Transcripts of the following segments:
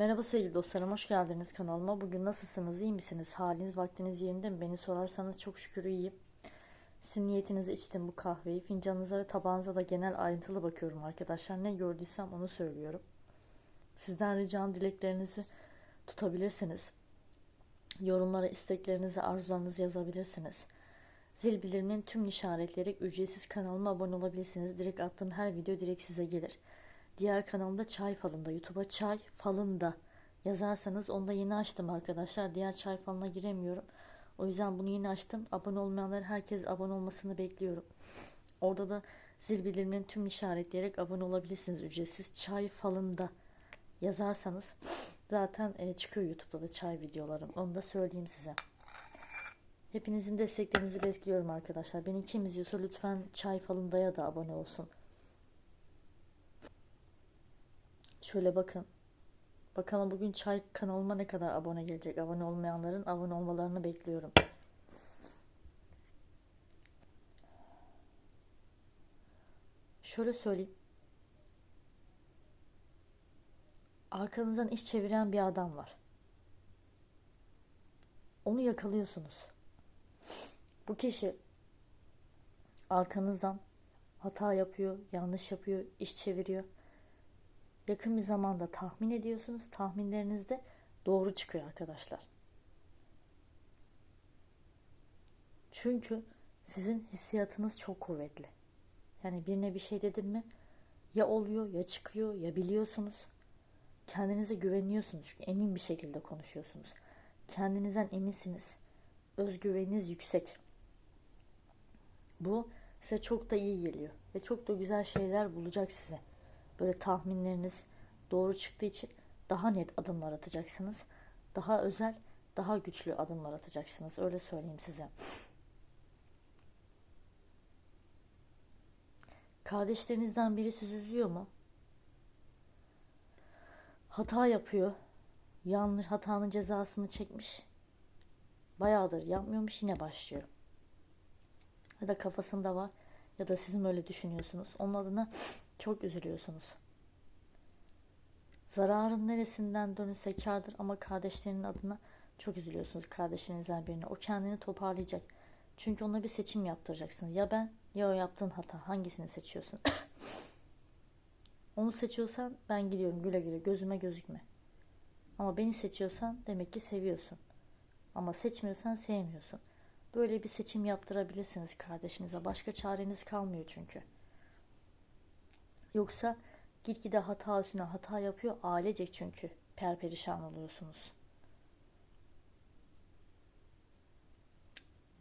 Merhaba sevgili dostlarım, hoş geldiniz kanalıma. Bugün nasılsınız, iyi misiniz? Haliniz, vaktiniz yerinde mi? Beni sorarsanız çok şükür iyiyim. Sizin niyetinize içtim bu kahveyi. Fincanınıza ve tabağınıza da genel ayrıntılı bakıyorum arkadaşlar. Ne gördüysem onu söylüyorum. Sizden ricam dileklerinizi tutabilirsiniz. Yorumlara isteklerinizi, arzularınızı yazabilirsiniz. Zil bildiriminin tüm işaretleri ücretsiz kanalıma abone olabilirsiniz. Direkt attığım her video direkt size gelir. Diğer kanalımda Çay Falında, YouTube'a Çay Falında yazarsanız onu da yeni açtım arkadaşlar. Diğer Çay Falına giremiyorum. O yüzden bunu yeni açtım. Abone olmayanlar herkes abone olmasını bekliyorum. Orada da zil bildirimlerini tüm işaretleyerek abone olabilirsiniz ücretsiz. Çay Falında yazarsanız zaten e, çıkıyor YouTube'da da çay videolarım. Onu da söyleyeyim size. Hepinizin desteklerinizi bekliyorum arkadaşlar. Beni kim izliyorsa lütfen Çay Falında'ya da abone olsun. Şöyle bakın. Bakalım bugün çay kanalıma ne kadar abone gelecek. Abone olmayanların abone olmalarını bekliyorum. Şöyle söyleyeyim. Arkanızdan iş çeviren bir adam var. Onu yakalıyorsunuz. Bu kişi arkanızdan hata yapıyor, yanlış yapıyor, iş çeviriyor yakın bir zamanda tahmin ediyorsunuz. Tahminleriniz de doğru çıkıyor arkadaşlar. Çünkü sizin hissiyatınız çok kuvvetli. Yani birine bir şey dedim mi ya oluyor ya çıkıyor ya biliyorsunuz. Kendinize güveniyorsunuz çünkü emin bir şekilde konuşuyorsunuz. Kendinizden eminsiniz. Özgüveniniz yüksek. Bu size çok da iyi geliyor ve çok da güzel şeyler bulacak size böyle tahminleriniz doğru çıktığı için daha net adımlar atacaksınız. Daha özel, daha güçlü adımlar atacaksınız. Öyle söyleyeyim size. Kardeşlerinizden biri sizi üzüyor mu? Hata yapıyor. Yanlış hatanın cezasını çekmiş. Bayağıdır yapmıyormuş yine başlıyor. Ya da kafasında var ya da sizin öyle düşünüyorsunuz. Onun adına çok üzülüyorsunuz. Zararın neresinden dönülse kardır ama kardeşlerinin adına çok üzülüyorsunuz kardeşinizden birine. O kendini toparlayacak. Çünkü ona bir seçim yaptıracaksınız. Ya ben ya o yaptığın hata. Hangisini seçiyorsun? Onu seçiyorsan ben gidiyorum güle güle gözüme gözükme. Ama beni seçiyorsan demek ki seviyorsun. Ama seçmiyorsan sevmiyorsun. Böyle bir seçim yaptırabilirsiniz kardeşinize. Başka çareniz kalmıyor çünkü. Yoksa gitgide hata üstüne hata yapıyor. Ailecek çünkü perperişan oluyorsunuz.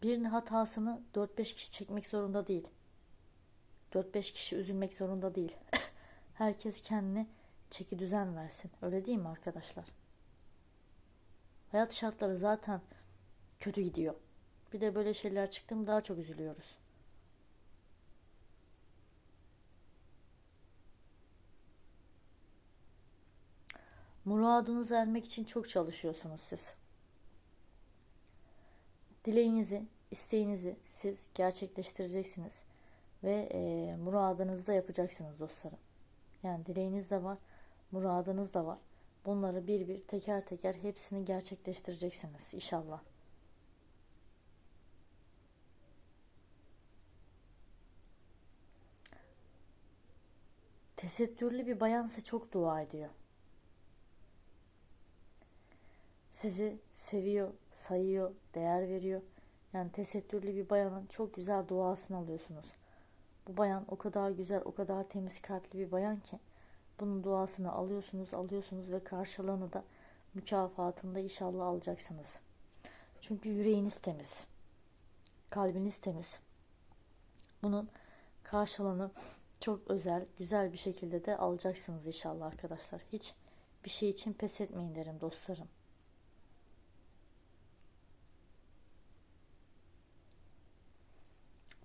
Birinin hatasını 4-5 kişi çekmek zorunda değil. 4-5 kişi üzülmek zorunda değil. Herkes kendine çeki düzen versin. Öyle değil mi arkadaşlar? Hayat şartları zaten kötü gidiyor. Bir de böyle şeyler çıktı mı daha çok üzülüyoruz. Muradınızı ermek için çok çalışıyorsunuz siz. Dileğinizi, isteğinizi siz gerçekleştireceksiniz ve e, muradınızı da yapacaksınız dostlarım. Yani dileğiniz de var, muradınız da var. Bunları bir bir teker teker hepsini gerçekleştireceksiniz inşallah. Tesettürlü bir bayan ise çok dua ediyor. Sizi seviyor, sayıyor, değer veriyor. Yani tesettürlü bir bayanın çok güzel duasını alıyorsunuz. Bu bayan o kadar güzel, o kadar temiz kalpli bir bayan ki bunun duasını alıyorsunuz, alıyorsunuz ve karşılığını da mükafatını da inşallah alacaksınız. Çünkü yüreğiniz temiz. Kalbiniz temiz. Bunun karşılığını çok özel, güzel bir şekilde de alacaksınız inşallah arkadaşlar. Hiç bir şey için pes etmeyin derim dostlarım.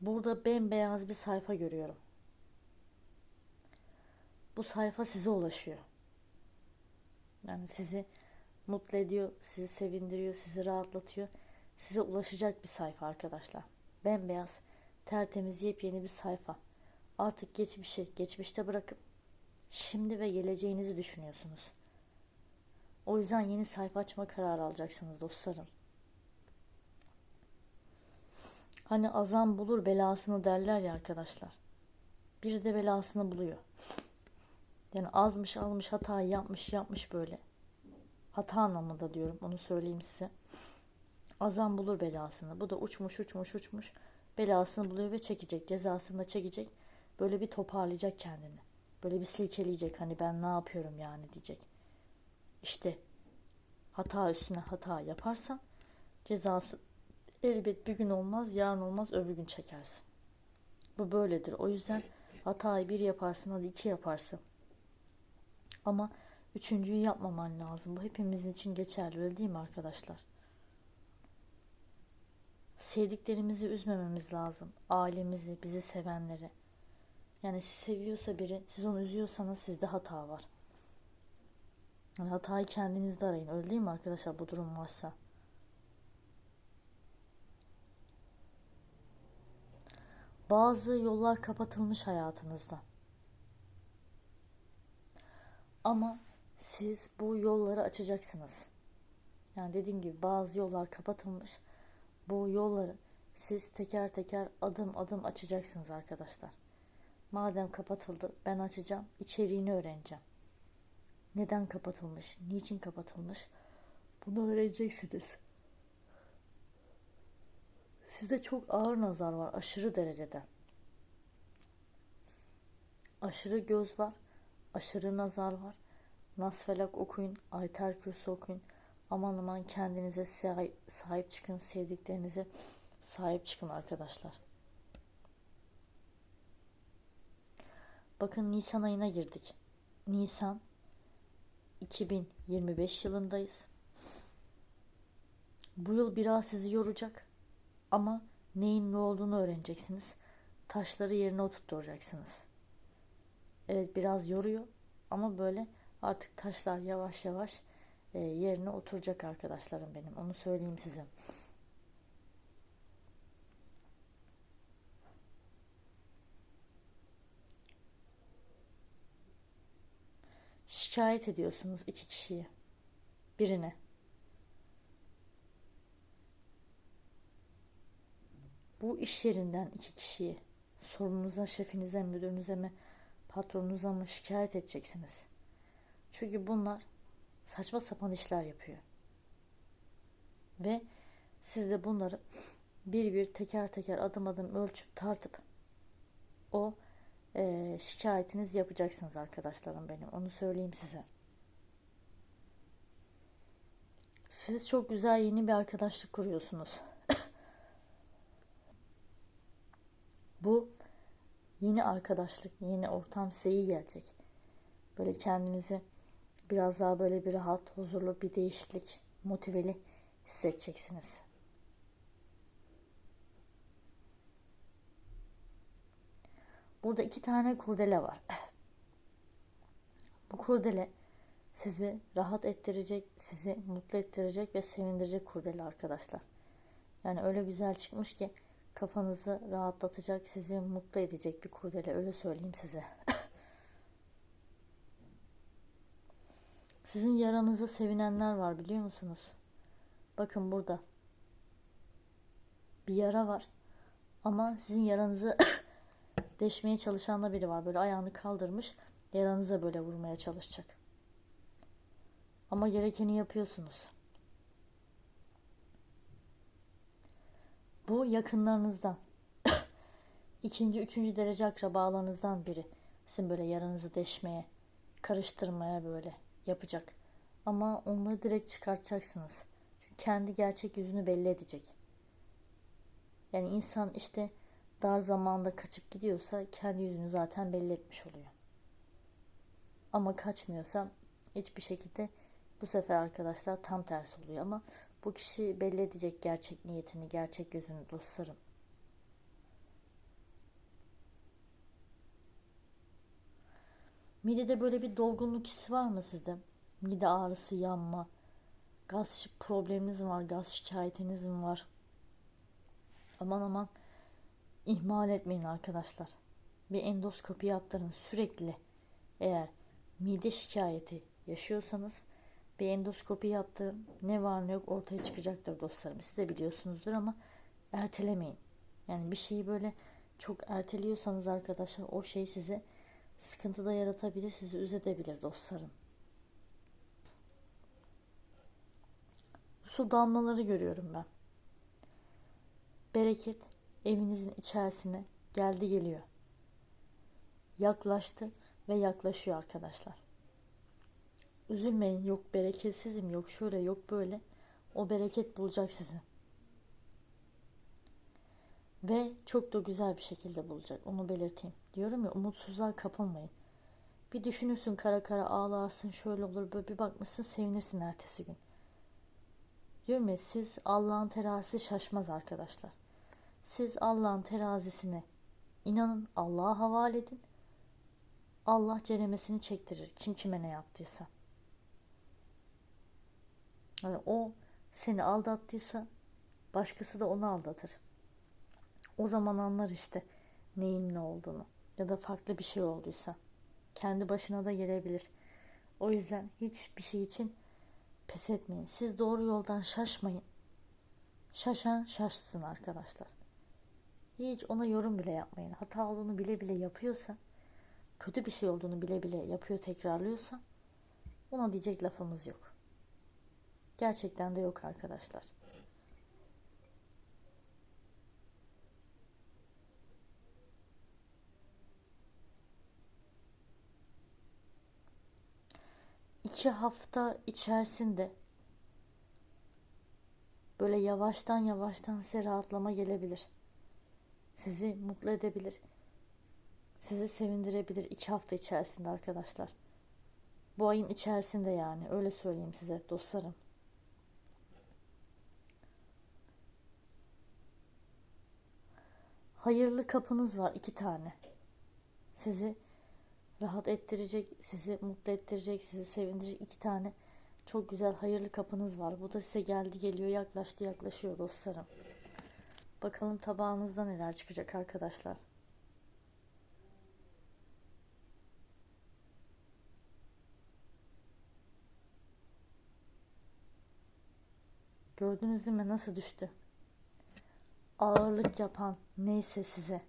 Burada bembeyaz bir sayfa görüyorum. Bu sayfa size ulaşıyor. Yani sizi mutlu ediyor, sizi sevindiriyor, sizi rahatlatıyor. Size ulaşacak bir sayfa arkadaşlar. Bembeyaz, tertemiz, yepyeni bir sayfa. Artık geçmişi geçmişte bırakıp şimdi ve geleceğinizi düşünüyorsunuz. O yüzden yeni sayfa açma kararı alacaksınız dostlarım. Hani azam bulur belasını derler ya arkadaşlar. Biri de belasını buluyor. Yani azmış almış hatayı yapmış yapmış böyle. Hata anlamında diyorum onu söyleyeyim size. Azam bulur belasını. Bu da uçmuş uçmuş uçmuş. Belasını buluyor ve çekecek. Cezasını da çekecek. Böyle bir toparlayacak kendini. Böyle bir silkeleyecek. Hani ben ne yapıyorum yani diyecek. İşte hata üstüne hata yaparsan cezası elbet bir gün olmaz, yarın olmaz, öbür gün çekersin. Bu böyledir. O yüzden hatayı bir yaparsın, hadi iki yaparsın. Ama üçüncüyü yapmaman lazım. Bu hepimizin için geçerli öyle değil mi arkadaşlar? Sevdiklerimizi üzmememiz lazım. Ailemizi, bizi sevenleri. Yani sizi seviyorsa biri, siz onu üzüyorsanız sizde hata var. Yani hatayı kendinizde arayın. Öyle değil mi arkadaşlar bu durum varsa? Bazı yollar kapatılmış hayatınızda. Ama siz bu yolları açacaksınız. Yani dediğim gibi bazı yollar kapatılmış. Bu yolları siz teker teker adım adım açacaksınız arkadaşlar. Madem kapatıldı ben açacağım. içeriğini öğreneceğim. Neden kapatılmış? Niçin kapatılmış? Bunu öğreneceksiniz. Sizde çok ağır nazar var. Aşırı derecede. Aşırı göz var. Aşırı nazar var. Nasfelak okuyun. Ayter Kürsü okuyun. Aman aman kendinize sahip çıkın. Sevdiklerinize sahip çıkın arkadaşlar. Bakın Nisan ayına girdik. Nisan 2025 yılındayız. Bu yıl biraz sizi yoracak ama neyin ne olduğunu öğreneceksiniz. Taşları yerine oturtacaksınız. Evet biraz yoruyor ama böyle artık taşlar yavaş yavaş e, yerine oturacak arkadaşlarım benim. Onu söyleyeyim size. şikayet ediyorsunuz iki kişiyi. Birine. Bu iş yerinden iki kişiyi sorunuza, şefinize, müdürünüze mi, patronunuza mı şikayet edeceksiniz. Çünkü bunlar saçma sapan işler yapıyor. Ve siz de bunları bir bir teker teker adım adım ölçüp tartıp o e, şikayetiniz yapacaksınız arkadaşlarım benim. Onu söyleyeyim size. Siz çok güzel yeni bir arkadaşlık kuruyorsunuz. Bu yeni arkadaşlık, yeni ortam size iyi gelecek. Böyle kendinizi biraz daha böyle bir rahat, huzurlu, bir değişiklik, motiveli hissedeceksiniz. Burada iki tane kurdele var. Bu kurdele sizi rahat ettirecek, sizi mutlu ettirecek ve sevindirecek kurdele arkadaşlar. Yani öyle güzel çıkmış ki kafanızı rahatlatacak, sizi mutlu edecek bir kurdele öyle söyleyeyim size. Sizin yaranıza sevinenler var biliyor musunuz? Bakın burada. Bir yara var. Ama sizin yaranızı deşmeye çalışan da biri var. Böyle ayağını kaldırmış yaranıza böyle vurmaya çalışacak. Ama gerekeni yapıyorsunuz. Bu yakınlarınızdan. ikinci, üçüncü derece akrabalarınızdan biri. Sizin böyle yaranızı deşmeye, karıştırmaya böyle yapacak. Ama onları direkt çıkartacaksınız. Çünkü kendi gerçek yüzünü belli edecek. Yani insan işte dar zamanda kaçıp gidiyorsa kendi yüzünü zaten belli etmiş oluyor. Ama kaçmıyorsa hiçbir şekilde bu sefer arkadaşlar tam tersi oluyor ama bu kişi belli edecek gerçek niyetini, gerçek yüzünü dostlarım. Midede böyle bir dolgunluk hissi var mı sizde? Mide ağrısı, yanma, gaz probleminiz mi var, gaz şikayetiniz mi var? Aman aman ihmal etmeyin arkadaşlar. Bir endoskopi yaptırın sürekli. Eğer mide şikayeti yaşıyorsanız Bir endoskopi yaptım. Ne var ne yok ortaya çıkacaktır dostlarım. Siz de biliyorsunuzdur ama ertelemeyin. Yani bir şeyi böyle çok erteliyorsanız arkadaşlar o şey size sıkıntı da yaratabilir, sizi üzebilir dostlarım. Su damlaları görüyorum ben. Bereket evinizin içerisine geldi geliyor. Yaklaştı ve yaklaşıyor arkadaşlar. Üzülmeyin yok bereketsizim yok şöyle yok böyle. O bereket bulacak sizi. Ve çok da güzel bir şekilde bulacak. Onu belirteyim. Diyorum ya umutsuzluğa kapılmayın. Bir düşünürsün kara kara ağlarsın şöyle olur böyle bir bakmışsın sevinirsin ertesi gün. Diyorum ya siz Allah'ın terazisi şaşmaz arkadaşlar. Siz Allah'ın terazisine inanın Allah'a havale edin. Allah ceremesini çektirir. Kim kime ne yaptıysa. Yani o seni aldattıysa başkası da onu aldatır. O zaman anlar işte neyin ne olduğunu ya da farklı bir şey olduysa. Kendi başına da gelebilir. O yüzden hiçbir şey için pes etmeyin. Siz doğru yoldan şaşmayın. Şaşan şaşsın arkadaşlar. Hiç ona yorum bile yapmayın. Hata olduğunu bile bile yapıyorsa, kötü bir şey olduğunu bile bile yapıyor, tekrarlıyorsa ona diyecek lafımız yok. Gerçekten de yok arkadaşlar. iki hafta içerisinde böyle yavaştan yavaştan size rahatlama gelebilir. Sizi mutlu edebilir. Sizi sevindirebilir iki hafta içerisinde arkadaşlar. Bu ayın içerisinde yani öyle söyleyeyim size dostlarım. Hayırlı kapınız var iki tane. Sizi rahat ettirecek, sizi mutlu ettirecek, sizi sevindirecek iki tane çok güzel hayırlı kapınız var. Bu da size geldi geliyor yaklaştı yaklaşıyor dostlarım. Bakalım tabağınızda neler çıkacak arkadaşlar. Gördünüz mü nasıl düştü? Ağırlık yapan neyse size.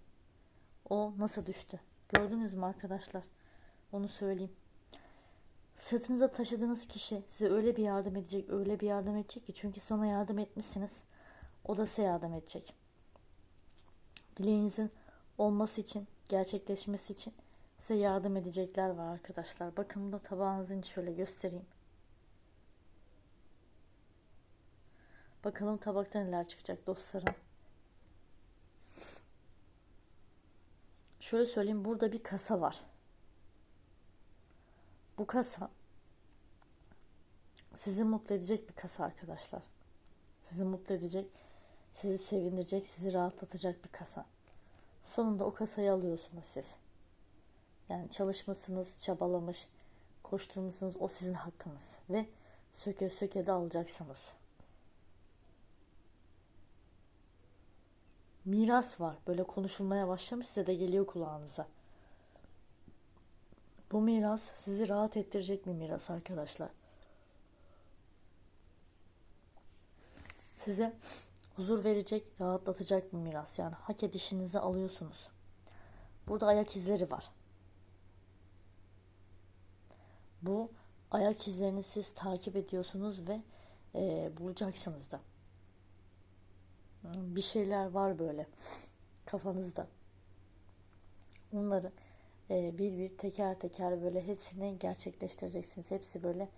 O nasıl düştü? Gördünüz mü arkadaşlar? Onu söyleyeyim. Sırtınıza taşıdığınız kişi size öyle bir yardım edecek, öyle bir yardım edecek ki çünkü sana yardım etmişsiniz. O da size yardım edecek. Dileğinizin olması için, gerçekleşmesi için size yardım edecekler var arkadaşlar. Bakın da tabağınızın şöyle göstereyim. Bakalım tabakta neler çıkacak dostlarım. Şöyle söyleyeyim burada bir kasa var. Bu kasa sizi mutlu edecek bir kasa arkadaşlar. Sizi mutlu edecek, sizi sevindirecek, sizi rahatlatacak bir kasa. Sonunda o kasayı alıyorsunuz siz. Yani çalışmışsınız, çabalamış, koşturmuşsunuz. O sizin hakkınız. Ve söke söke de alacaksınız. Miras var. Böyle konuşulmaya başlamış size de geliyor kulağınıza. Bu miras sizi rahat ettirecek bir miras arkadaşlar. Size huzur verecek, rahatlatacak bir miras. Yani hak edişinizi alıyorsunuz. Burada ayak izleri var. Bu ayak izlerini siz takip ediyorsunuz ve e, bulacaksınız da. Bir şeyler var böyle kafanızda. Onları e, bir bir teker teker böyle hepsini gerçekleştireceksiniz. Hepsi böyle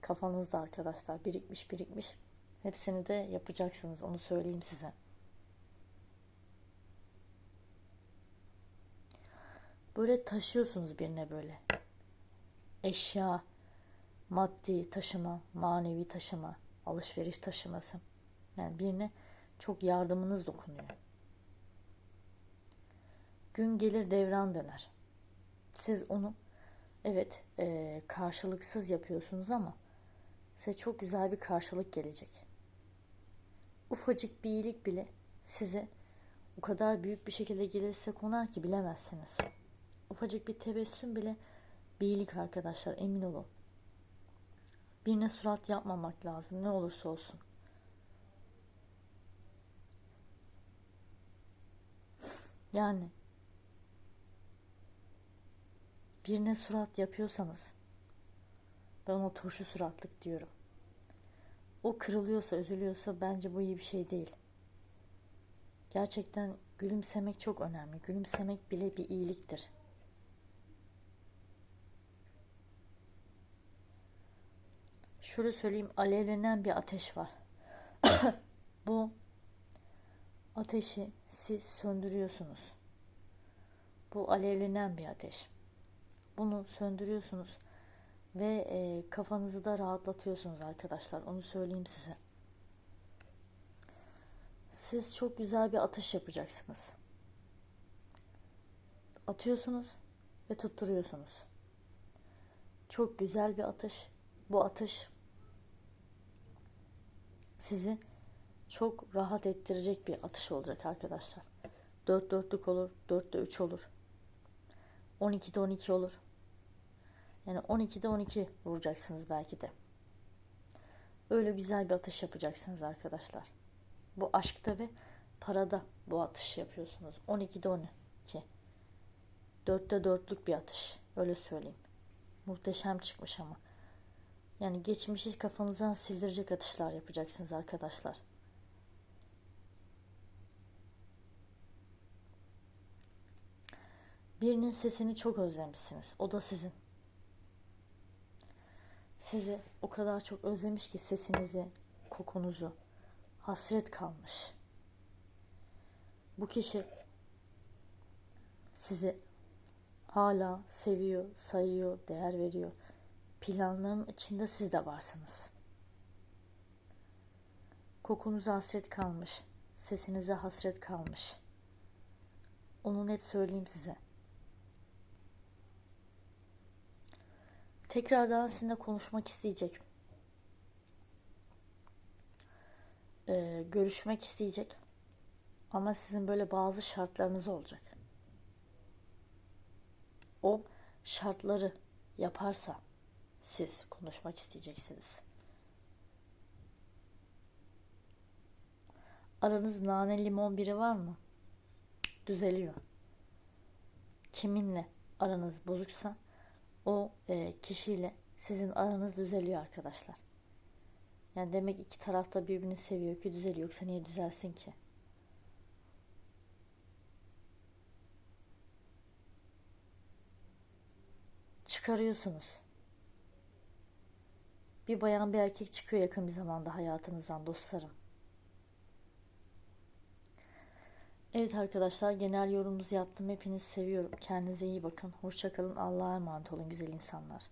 kafanızda arkadaşlar birikmiş birikmiş. Hepsini de yapacaksınız onu söyleyeyim size. Böyle taşıyorsunuz birine böyle. Eşya, maddi taşıma, manevi taşıma, alışveriş taşıması. Yani birine çok yardımınız dokunuyor. Gün gelir devran döner. Siz onu evet e, karşılıksız yapıyorsunuz ama size çok güzel bir karşılık gelecek. Ufacık bir iyilik bile size o kadar büyük bir şekilde gelirse konar ki bilemezsiniz. Ufacık bir tebessüm bile bir iyilik arkadaşlar emin olun. Birine surat yapmamak lazım ne olursa olsun. Yani birine surat yapıyorsanız ben ona turşu suratlık diyorum. O kırılıyorsa, üzülüyorsa bence bu iyi bir şey değil. Gerçekten gülümsemek çok önemli. Gülümsemek bile bir iyiliktir. Şöyle söyleyeyim, alevlenen bir ateş var. Bu ateşi siz söndürüyorsunuz. Bu alevlenen bir ateş. Bunu söndürüyorsunuz ve e, kafanızı da rahatlatıyorsunuz arkadaşlar. Onu söyleyeyim size. Siz çok güzel bir atış yapacaksınız. Atıyorsunuz ve tutturuyorsunuz. Çok güzel bir atış. Bu atış sizi çok rahat ettirecek bir atış olacak arkadaşlar. 4 dörtlük olur, 4'te 3 olur. 12'de 12 olur. Yani 12'de 12 vuracaksınız belki de. Öyle güzel bir atış yapacaksınız arkadaşlar. Bu aşkta ve parada bu atış yapıyorsunuz. 12'de 12. 4'te 4'lük bir atış. Öyle söyleyeyim. Muhteşem çıkmış ama. Yani geçmişi kafanızdan sildirecek atışlar yapacaksınız arkadaşlar. Birinin sesini çok özlemişsiniz. O da sizin. Sizi o kadar çok özlemiş ki sesinizi, kokunuzu, hasret kalmış. Bu kişi sizi hala seviyor, sayıyor, değer veriyor. Planların içinde siz de varsınız. Kokunuza hasret kalmış, sesinize hasret kalmış. Onu net söyleyeyim size. Tekrardan sizinle konuşmak isteyecek. Ee, görüşmek isteyecek. Ama sizin böyle bazı şartlarınız olacak. O şartları yaparsa siz konuşmak isteyeceksiniz. Aranız nane limon biri var mı? Düzeliyor. Kiminle aranız bozuksa o e, kişiyle sizin aranız düzeliyor arkadaşlar. Yani demek iki tarafta birbirini seviyor ki düzeliyor. Yoksa niye düzelsin ki? Çıkarıyorsunuz. Bir bayan bir erkek çıkıyor yakın bir zamanda hayatınızdan dostlarım. Evet arkadaşlar genel yorumumuzu yaptım. Hepinizi seviyorum. Kendinize iyi bakın. Hoşçakalın. Allah'a emanet olun güzel insanlar.